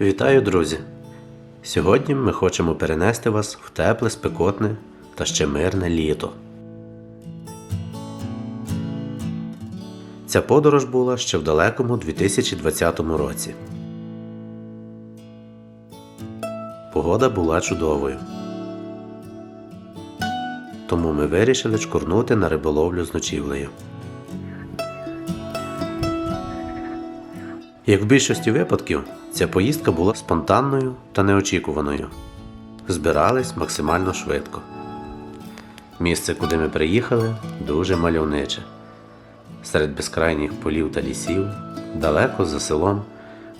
Вітаю, друзі! Сьогодні ми хочемо перенести вас в тепле, спекотне та ще мирне літо. Ця подорож була ще в далекому 2020 році. Погода була чудовою. Тому ми вирішили чкурнути на риболовлю з ночівлею. Як в більшості випадків, ця поїздка була спонтанною та неочікуваною. Збирались максимально швидко. Місце, куди ми приїхали, дуже мальовниче. Серед безкрайніх полів та лісів, далеко за селом,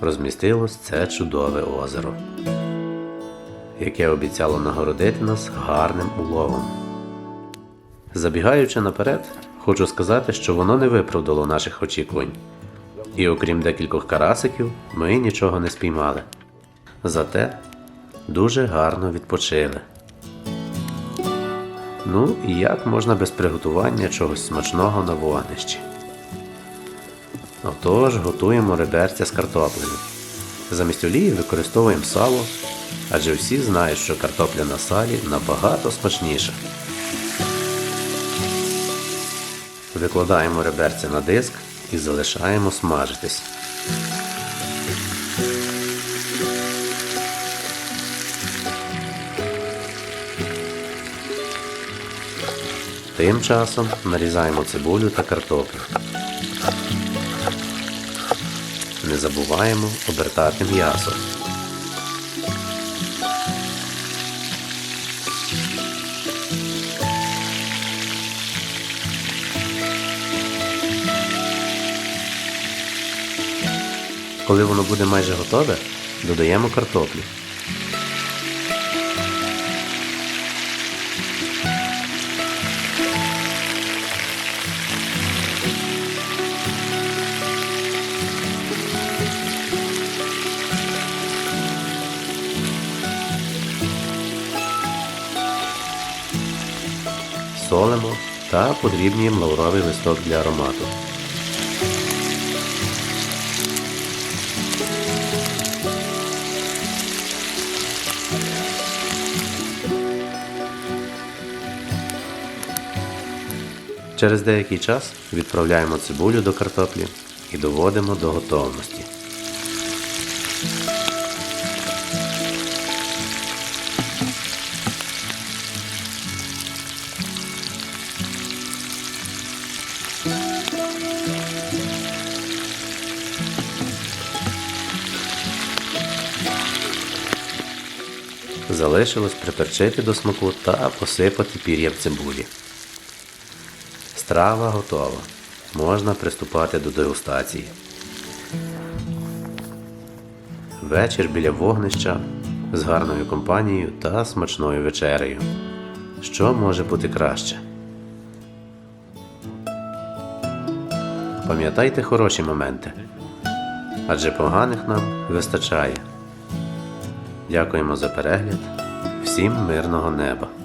розмістилось це чудове озеро, яке обіцяло нагородити нас гарним уловом. Забігаючи наперед, хочу сказати, що воно не виправдало наших очікувань. І окрім декількох карасиків, ми нічого не спіймали. Зате дуже гарно відпочили. Ну і як можна без приготування чогось смачного на вогнищі? Отож, готуємо реберця з картоплею. Замість олії використовуємо сало, адже всі знають, що картопля на салі набагато смачніша. Викладаємо реберця на диск і залишаємо смажитись. Тим часом нарізаємо цибулю та картоплю. Не забуваємо обертати м'ясо. Коли воно буде майже готове, додаємо картоплю. Солимо та подрібнюємо лавровий листок для аромату. Через деякий час відправляємо цибулю до картоплі і доводимо до готовності. Залишилось приперчити до смаку та посипати пір'я в цибулі. Страва готова. Можна приступати до дегустації. Вечір біля вогнища з гарною компанією та смачною вечерею. Що може бути краще? Пам'ятайте хороші моменти, адже поганих нам вистачає. Дякуємо за перегляд. Всім мирного неба!